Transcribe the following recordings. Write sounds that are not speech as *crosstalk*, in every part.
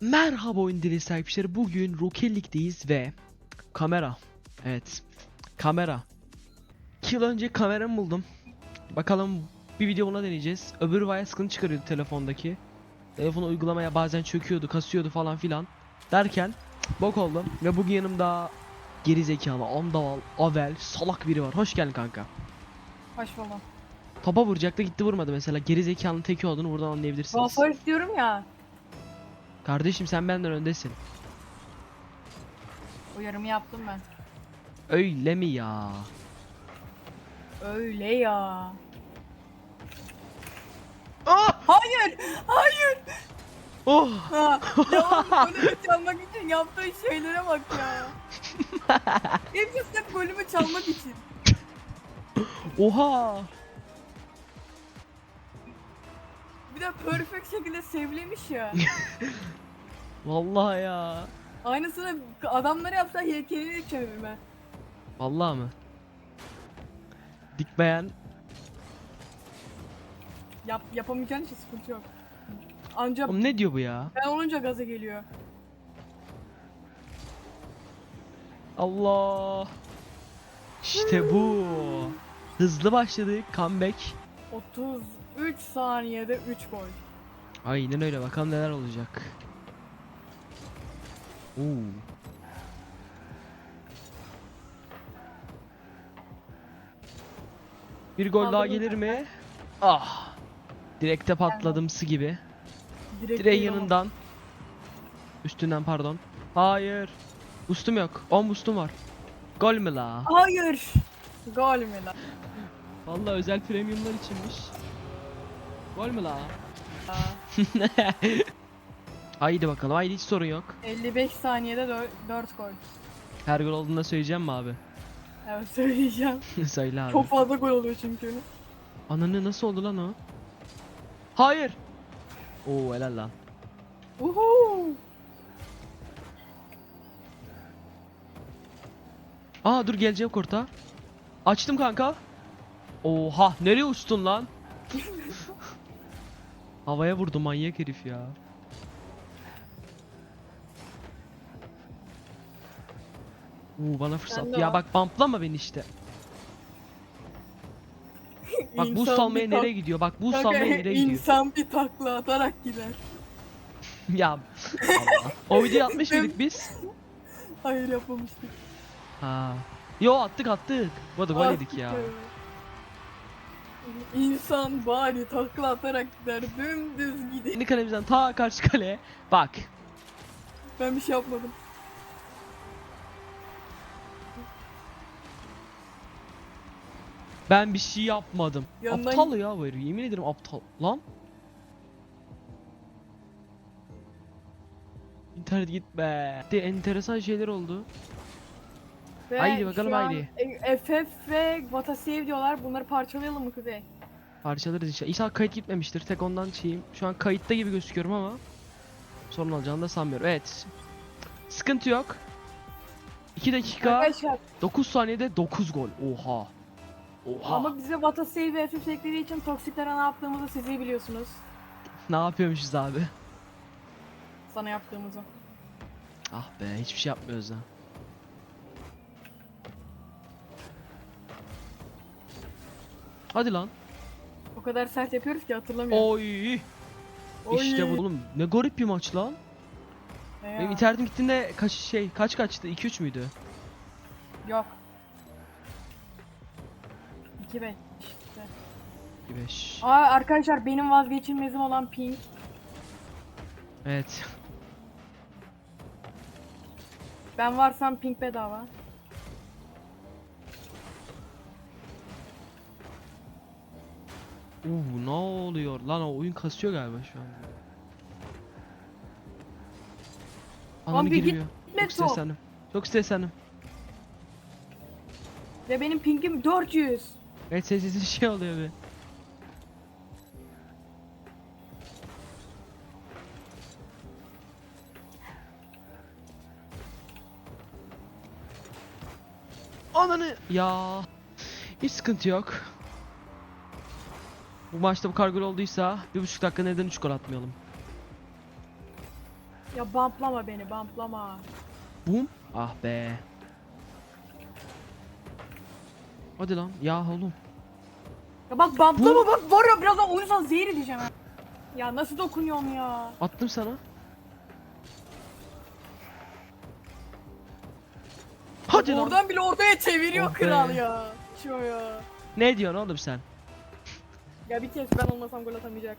Merhaba oyun dili sahipleri. Bugün Rokellik'teyiz ve kamera. Evet. Kamera. 2 yıl önce kameramı buldum. Bakalım bir video buna deneyeceğiz. Öbürü bayağı sıkıntı çıkarıyordu telefondaki. Telefon uygulamaya bazen çöküyordu, kasıyordu falan filan. Derken bok oldum ve bugün yanımda geri zekalı, andaval, avel, salak biri var. Hoş geldin kanka. Hoş buldum. Topa vuracaktı gitti vurmadı mesela. Geri zekalının teki olduğunu buradan anlayabilirsiniz. Waffle istiyorum ya. Kardeşim sen benden öndesin. Uyarımı yaptım ben. Öyle mi ya? Öyle ya. Ah! Hayır! Hayır! Oh! Ha, ya oğlum *laughs* golümü çalmak için yaptığı şeylere bak ya. *laughs* Hepsi sırf golümü çalmak için. Oha! Bir de perfect şekilde sevlemiş ya. *laughs* Vallahi ya. Aynısını adamlara yapsa heykelini çevirme. Vallahi mı? Dikmeyen Yap, yapamayacağın için sıkıntı yok. Ancak Oğlum ne diyor bu ya? ben olunca gaza geliyor. Allah. İşte bu. Hızlı başladık. Comeback. 33 saniyede 3 gol. Aynen öyle. Bakalım neler olacak. Oo. Bir gol daha Aldım gelir mi? Ah. Direkte patladımsı gibi. Direkt Direğin değil ama. yanından. Üstünden pardon. Hayır. Boostum yok. 10 boostum var. Gol mü la? Hayır. Gol mü lan? Vallahi özel premiumlar içinmiş. Gol mü la? *laughs* Haydi bakalım. Haydi hiç sorun yok. 55 saniyede 4 gol. Her gol olduğunda söyleyeceğim mi abi? Evet söyleyeceğim. *laughs* Söyle abi. Çok fazla gol oluyor çünkü. Ananı nasıl oldu lan o? Hayır. Oo helal lan. Uhu. Aa dur geleceğim kurta. Açtım kanka. Oha nereye uçtun lan? *laughs* Havaya vurdu manyak herif ya. Oo bana fırsat. Ya bak bumplama beni işte. *laughs* Bak boost İnsan almaya bir tak- nereye gidiyor? Bak boost Kanka, almaya nereye gidiyor? İnsan bir takla atarak gider. *laughs* ya Allah. *laughs* O videoyu atmış mıydık biz? Hayır yapmamıştık. Ha. Yo attık attık. Bu arada gol yedik ya. Ya. İnsan bari takla atarak gider. Dümdüz gider. Yeni kalemizden ta karşı kaleye. Bak. Ben bir şey yapmadım. Ben bir şey yapmadım. Yandan- Aptal ya bu herif. Yemin ederim aptal. Lan. İnternet gitme. De enteresan şeyler oldu. Ve Haydi bakalım, şu an haydi. e- FF ve Vatasave diyorlar. Bunları parçalayalım mı Kuzey? Parçalarız inşallah. İnşallah kayıt gitmemiştir. Tek ondan şeyim. Şu an kayıtta gibi gözüküyorum ama sorun olacağını da sanmıyorum. Evet. Sıkıntı yok. 2 dakika Arkadaşlar 9 saniyede 9 gol. Oha. Oha. ama bize Vatasave ve FF eklediği için toksiklere ne yaptığımızı siz iyi biliyorsunuz. Ne yapıyormuşuz abi? Sana yaptığımızı. Ah be hiçbir şey yapmıyoruz ha. Hadi lan. O kadar sert yapıyoruz ki hatırlamıyorum. Oy. Oy. İşte bu. Oğlum ne garip bir maç lan. Ya. Benim internetim gittiğinde kaç şey kaç kaçtı? 2-3 müydü? Yok. 2 5 işte. 5. Aa arkadaşlar benim vazgeçilmezim olan pink. Evet. *laughs* Ben varsam pink bedava. Uuu ne oluyor lan o oyun kasıyor galiba şu an. Ananı git- girmiyor. Gitme Çok top. streslendim. Çok streslendim. Ve benim pinkim 400. Evet sessiz bir şey oluyor bir. Ananı ya. Hiç sıkıntı yok. Bu maçta bu kargol olduysa bir buçuk dakika neden 3 gol atmayalım? Ya bamplama beni bamplama. Bum. Ah be. Hadi lan. Ya oğlum. Ya bak bamplama bak var ya birazdan oyundan zehir edeceğim ha. Ya nasıl dokunuyorum ya? Attım sana. Hadi lan. Oradan bile ortaya çeviriyor Oh be. kral ya. Şu ya. Ne diyorsun oğlum sen? Ya bir kez ben olmasam gol atamayacak.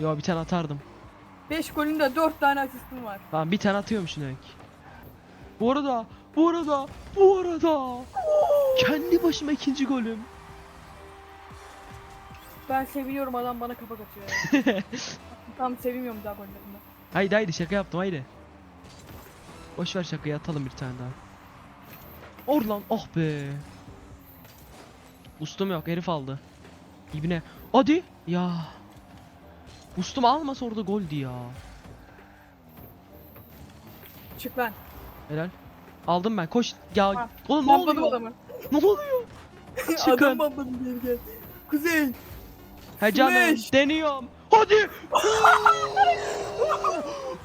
Yo bir tane atardım. 5 golünde 4 tane asistim var. Tamam bir tane atıyormuş demek. Bu arada, bu arada, bu arada. Kendi başıma ikinci golüm. Ben seviniyorum adam bana kapak atıyor. *laughs* Tam sevmiyorum daha gollerinde. Haydi haydi şaka yaptım haydi. Boş ver şakayı atalım bir tane daha. Or lan ah be. Ustum yok herif aldı. İbne. Hadi. Ya. Ustum almasa orada goldü ya. Çık lan. Helal. Aldım ben koş. Ya Ha, oğlum ne Bampladım oluyor? adamı. Ne oluyor? *laughs* Çıkın. Adam bampladım diye gel. Kuzey. He canım Smash. deniyorum. Hadi. *laughs*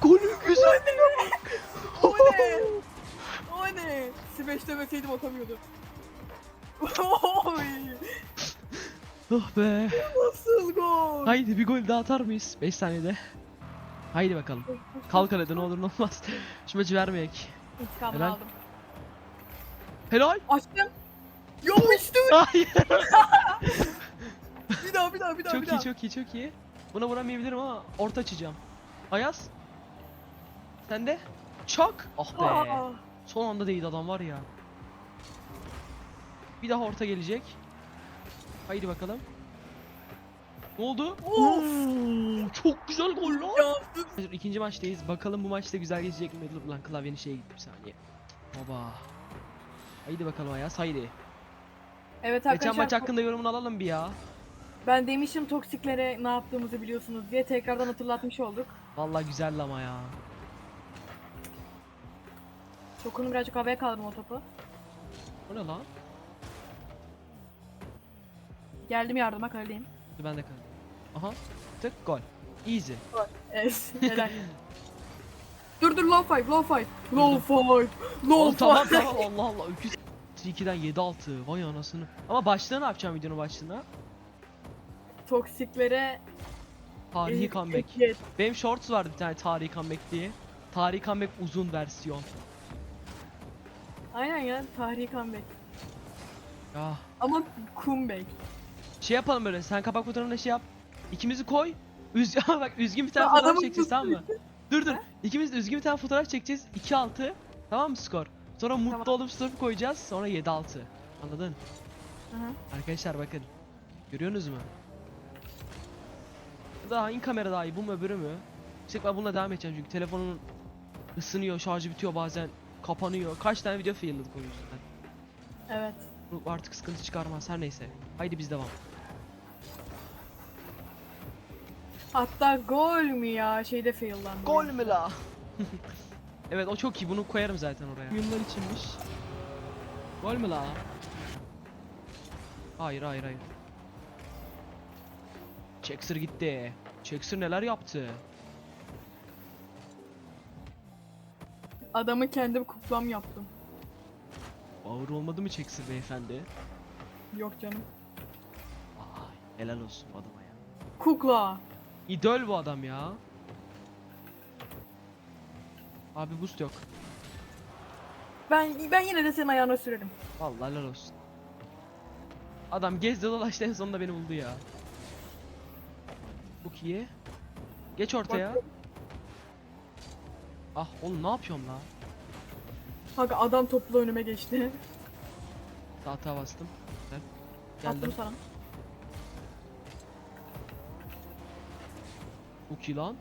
Golü güzel. O ne? O ne? Smash demeseydim atamıyordu. *laughs* Oy. Oh be. Nasıl gol? Haydi bir gol daha atar mıyız? 5 saniyede. Haydi bakalım. Kalk hadi ne olur ne olmaz. *laughs* Şu maçı vermeyek. İntikamını Helal. aldım. Helal. Açtım. Yapıştım. Hayır. *laughs* bir daha bir daha bir daha çok bir iyi daha. çok iyi çok iyi. Buna vuramayabilirim ama orta açacağım. Ayaz. Sen de. Çak. Ah be. Aa, Son anda değdi adam var ya. Bir daha orta gelecek. Haydi bakalım. Ne oldu? Of. Çok güzel gol lan. İkinci maçtayız. Bakalım bu maçta güzel geçecek mi? Dur lan klavyenin şeye gitti bir saniye. Baba. Haydi bakalım Ayaz haydi. Evet Geçen arkadaşlar maç hakkında yorumunu alalım bir ya. ben demişim toksiklere ne yaptığımızı biliyorsunuz diye tekrardan hatırlatmış olduk. Vallahi güzeldi ama ya. Dokunu birazcık havaya kaldırdım o topu. O ne lan? Geldim yardıma kaledeyim. Dur ben de kaldım. Aha. Tık gol. Easy. Evet. *laughs* Helal. dur dur low five low five. Low five. Low Oh, tamam five. tamam Allah Allah. Öküz. 2'den 7 6. Vay anasını. Ama başlığı ne yapacağım videonun başlığına? Toksiklere Tarihi comeback. Benim shorts vardı bir tane tarihi comeback diye. Tarihi comeback uzun versiyon. Aynen ya tarihi comeback. Ya. Ama comeback. Şey yapalım böyle. Sen kapak fotoğrafına şey yap. İkimizi koy. Üz *laughs* bak üzgün bir tane Ya fotoğraf çekeceğiz tamam mı? Dur dur. İkimiz de üzgün bir tane fotoğraf çekeceğiz. 2-6. Tamam mı skor? Sonra mutlu Tamam. olup story koyacağız. Sonra 7-6. Anladın? Hı hı. Arkadaşlar bakın. Görüyorsunuz mu? Bu da hangi kamera daha iyi? Bu mu öbürü mü? İşte ben bununla devam edeceğim çünkü telefonun ısınıyor, şarjı bitiyor bazen kapanıyor. Kaç tane video failladık o yüzden. Evet. Bu artık sıkıntı çıkarmaz her neyse. Haydi biz devam. Hatta gol mü ya şeyde faillandı. Gol mü la? *laughs* evet o çok iyi bunu koyarım zaten oraya. Oyunlar içinmiş. Gol mü la? Hayır hayır hayır. Çeksir gitti. Çeksir neler yaptı? Adamı kendim kuklam yaptım. Ağır olmadı mı Çeksir beyefendi? Yok canım. Vay helal olsun adama ya. Kukla. İdol bu adam ya. Abi boost yok. Ben ben yine de senin ayağına sürerim. Vallahi helal olsun. Adam gezdi dolaştı en sonunda beni buldu ya. Çok iyi. Geç ortaya. Ah oğlum ne yapıyorum la? Kanka adam topla önüme geçti. Tahta bastım. Güzel. Attım Geldim. sana. İyi lan.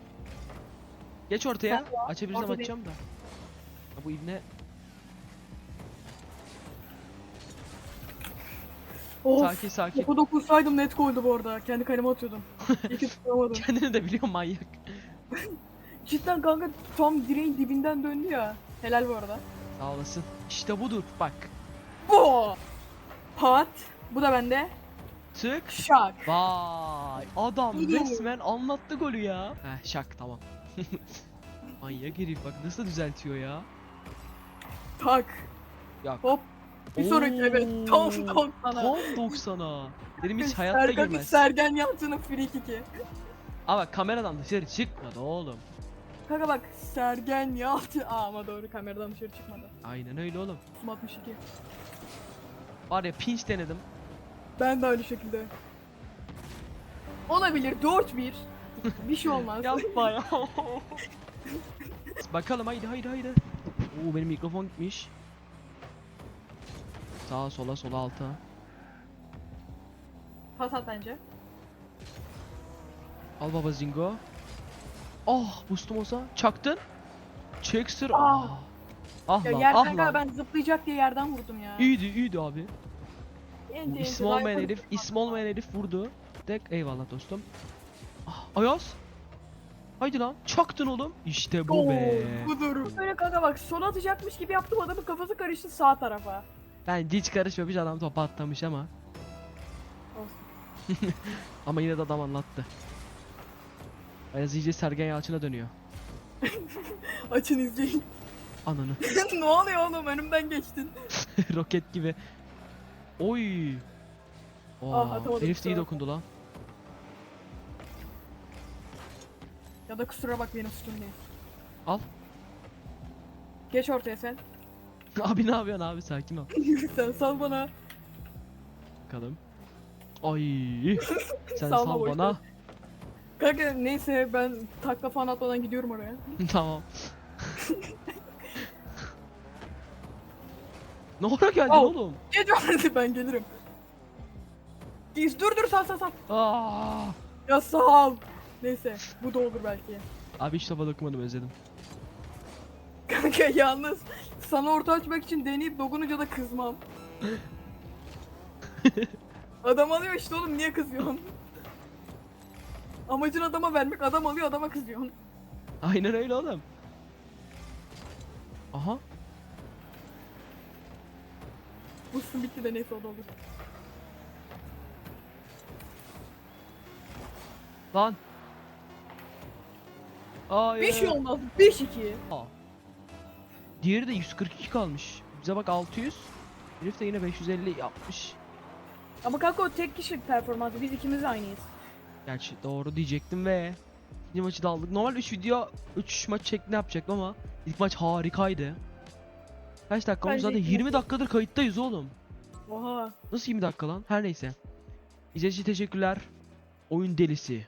Geç ortaya. Açabilirsem açacağım da. Ha, bu ibne Of. sakin sakin. Topu dokunsaydım net goldü bu arada. Kendi kaleme atıyordum. İyi ki *laughs* tutamadım. Kendini de biliyor manyak. Cidden kanka tam direğin dibinden döndü ya. Helal bu arada. Sağ olasın. İşte budur bak. Bu. Pat. Bu da bende. Tık. Şak. Vay adam İyi. resmen anlattı golü ya. Heh şak tamam. *laughs* Manyak herif bak nasıl düzeltiyor ya. Tak. Ya Hop. Bir sonraki evet. Tam 90'a. Tam 90'a. Benim hiç hayatta Sergen, girmez. Sergen Yalçın'ın free kick'i. Ama kameradan dışarı çıkmadı oğlum. Kanka bak Sergen Yalçın. Aa ama doğru kameradan dışarı çıkmadı. Aynen öyle oğlum. Sum 62. Var ya pinch denedim. Ben de aynı şekilde. Olabilir 4-1. Bir şey olmaz. *laughs* Yapma ya. *laughs* Bakalım haydi haydi haydi. Oo benim mikrofon gitmiş. Sağa sola sola alta. Pas at bence. Al baba zingo. Ah boostum olsa çaktın. Checkster. Ah. Ah. Ah Ya lan yerden ah lan. ben zıplayacak diye yerden vurdum ya. İyiydi iyiydi abi. İsmi olmayan herif, ismi olmayan herif vurdu. Tek eyvallah dostum. Ah, Ayaz. Haydi lan çaktın oğlum. İşte bu be. Budur. Böyle kanka bak sol atacakmış gibi yaptım adamın kafası karıştı sağ tarafa. Ben hiç karışmamış adam topa atlamış ama. Olsun. *laughs* Ama yine de adam anlattı. Ayaz iyice Sergen Yalçın'a dönüyor. *laughs* Açın izleyin. Ananı. *laughs* ne oluyor oğlum önümden geçtin. Roket gibi. Oy. Oo, Ah, atamadım herif de iyi kusura dokundu lan. Ya da kusura bak benim suçum değil. Al. Geç ortaya sen. *laughs* Abi ne yapıyorsun abi sakin ol. *laughs* sen sal bana. Bakalım. Ay. *laughs* Sen Salma sal boş bana. Kanka neyse ben takla falan atmadan gidiyorum oraya. tamam. Ne ara geldin Al. oğlum? Geç oraya ben gelirim. Giz dur dur sal sal sal. Aa. Ya sal. Neyse bu da olur belki. Abi hiç topa dokunmadım özledim. Kanka yalnız sana orta açmak için deneyip dokununca da kızmam. *laughs* Adam alıyor işte oğlum niye kızıyorsun? Amacın adama vermek adam alıyor adama kızıyorsun. Aynen öyle oğlum. Aha. Boost'un bitti de neyse o da olur. Lan. Ay. Bir şey olmaz. 5-2. Diğeri de 142 kalmış. Bize bak 600. Herif de yine 550 yapmış. Ama kanka o tek kişilik performansı biz ikimiz aynıyız. Gerçi doğru diyecektim ve ikinci maçı da aldık. Normal 3 video 3 maç şeklinde yapacaktım ama ilk maç harikaydı. Kaç dakika olmuş Bence zaten iki 20 dakikadır kayıttayız oğlum. Oha. Nasıl 20 dakika lan? Her neyse. İzlediğiniz için teşekkürler. Oyun delisi.